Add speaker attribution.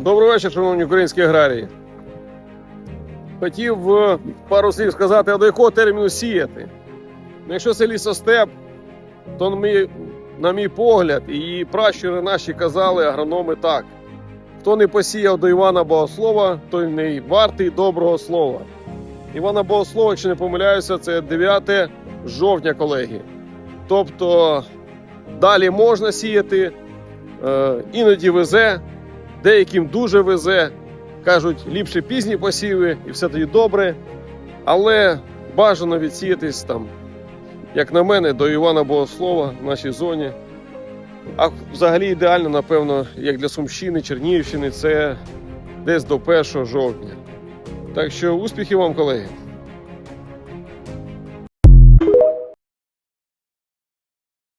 Speaker 1: Добрий вечір, шановні українські аграрії. Хотів пару слів сказати, а до якого терміну сіяти. Ну, Якщо це лісостеп, то мій, на мій погляд, і пращури наші казали, агрономи так. Хто не посіяв до Івана Богослова, той не вартий доброго слова. Івана Богослова, якщо не помиляюся, це 9 жовтня, колеги. Тобто далі можна сіяти, е, іноді везе, деяким дуже везе. Кажуть, ліпше пізні посіви і все тоді добре. Але бажано відсіятись там, як на мене, до Івана Богослова в нашій зоні. А взагалі ідеально, напевно, як для Сумщини, Чернігівщини, це десь до 1 жовтня. Так що успіхів вам, колеги!